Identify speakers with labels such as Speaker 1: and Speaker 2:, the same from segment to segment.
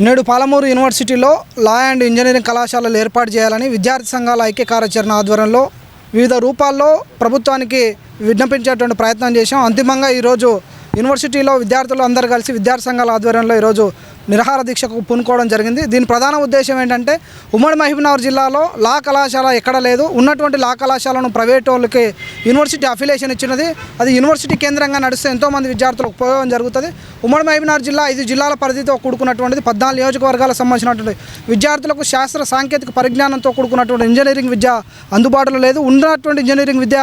Speaker 1: నేడు పాలమూరు యూనివర్సిటీలో law and engineering కళాశాలలు ఏర్పాటు చేయాలని విద్యార్థి సంఘాల ఐక్య కార్యాచరణ ఆధ్వర్యంలో వివిధ రూపాల్లో ప్రభుత్వానికి విజ్ఞపించేటువంటి ప్రయత్నం చేశాం. అంతిమంగా ఈరోజు యూనివర్సిటీలో విద్యార్థులు అందరూ కలిసి విద్యార్థి సంఘాల ఆధ్వర్యంలో ఈరోజు నిరాహార దీక్షకు పూనుకోవడం జరిగింది. దీని ప్రధాన ఉద్దేశం ఏంటంటే ఉమ్మడి మహబూబ్నగర్ జిల్లాలో లా కళాశాల ఎక్కడ లేదు. ఉన్నటువంటి లా కళాశాలను ప్రైవేట్ వాళ్ళకి యూనివర్సిటీ అఫిలియేషన్ ఇచ్చినది. అది యూనివర్సిటీ కేంద్రంగా నడిస్తే ఎంతోమంది విద్యార్థులకు ఉపయోగం జరుగుతుంది. ఉమ్మడి మహబూబ్నగర్ జిల్లా ఐదు జిల్లాల పరిధితో కూడుకున్నటువంటిది పద్నాలుగు నియోజకవర్గాలకు సంబంధించినటువంటి విద్యార్థులకు శాస్త్ర సాంకేతిక పరిజ్ఞానంతో కూడుకున్నటువంటి ఇంజనీరింగ్ విద్య అందుబాటులో లేదు. ఉన్నటువంటి ఇంజనీరింగ్ విద్య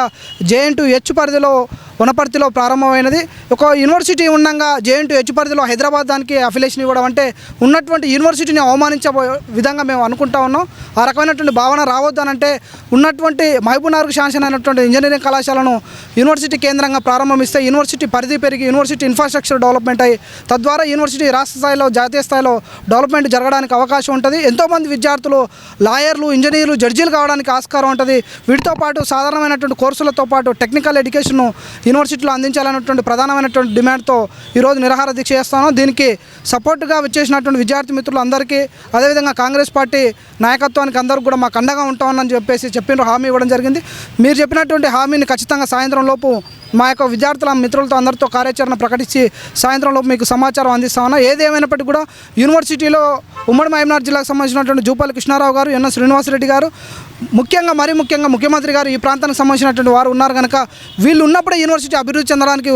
Speaker 1: J N T U H పరిధిలో వనపర్తిలో ప్రారంభమైనది. ఒక యూనివర్సిటీ ఉండగా జేఎన్ టు హెచ్ పరిధిలో హైదరాబాద్ దానికి అఫిలేషన్ ఇవ్వడం అంటే ఉన్నటువంటి యూనివర్సిటీని అవమానించే విధంగా మేము అనుకుంటా ఉన్నాం. ఆ రకమైనటువంటి భావన రావద్దనంటే ఉన్నటువంటి మహబూబ్నగర్కు శాంక్షన్ అయినటువంటి ఇంజనీరింగ్ కళాశాలను యూనివర్సిటీ కేంద్రంగా ప్రారంభమిస్తే యూనివర్సిటీ పరిధి పెరిగి యూనివర్సిటీ ఇన్ఫ్రాస్ట్రక్చర్ డెవలప్మెంట్ అయ్యి తద్వారా యూనివర్సిటీ రాష్ట్ర స్థాయిలో జాతీయ స్థాయిలో డెవలప్మెంట్ జరగడానికి అవకాశం ఉంటుంది. ఎంతోమంది విద్యార్థులు లాయర్లు ఇంజనీర్లు జడ్జీలు కావడానికి ఆస్కారం ఉంటుంది. వీటితో పాటు సాధారణమైనటువంటి కోర్సులతో పాటు టెక్నికల్ ఎడ్యుకేషన్ యూనివర్సిటీలో అందించాలన్నటువంటి ప్రధానమైనటువంటి డిమాండ్తో ఈరోజు నిరాహార దీక్ష చేస్తాను దీనికి సపోర్టుగా వచ్చేసినటువంటి విద్యార్థి మిత్రులు అందరికీ అదేవిధంగా కాంగ్రెస్ పార్టీ నాయకత్వానికి అందరికీ కూడా మాకు అండగా ఉంటామని చెప్పేసి చెప్పిన హామీ ఇవ్వడం జరిగింది. మీరు చెప్పినటువంటి హామీని ఖచ్చితంగా సాయంత్రం లోపు మా యొక్క విద్యార్థుల మిత్రులతో అందరితో కార్యాచరణ ప్రకటించి సాయంత్రం లోపు మీకు సమాచారం అందిస్తామన్నా ఏది ఏమైనప్పటికీ కూడా యూనివర్సిటీలో ఉమ్మడి మహబూబ్నగర్ జిల్లాకు సంబంధించినటువంటి జూపాల కృష్ణారావు గారు ఎన్ఎస్ శ్రీనివాసరెడ్డి గారు ముఖ్యంగా మరీ ముఖ్యంగా ముఖ్యమంత్రి గారు ఈ ప్రాంతానికి సంబంధించినటువంటి వారు ఉన్నారు కనుక వీళ్ళు ఉన్నప్పుడే యూనివర్సిటీ అభివృద్ధి చెందడానికి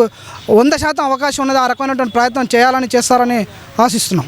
Speaker 1: వంద శాతం అవకాశం ఉన్నది. ఆ రకమైనటువంటి ప్రయత్నం చేయాలని చేస్తారని ఆశిస్తున్నాం.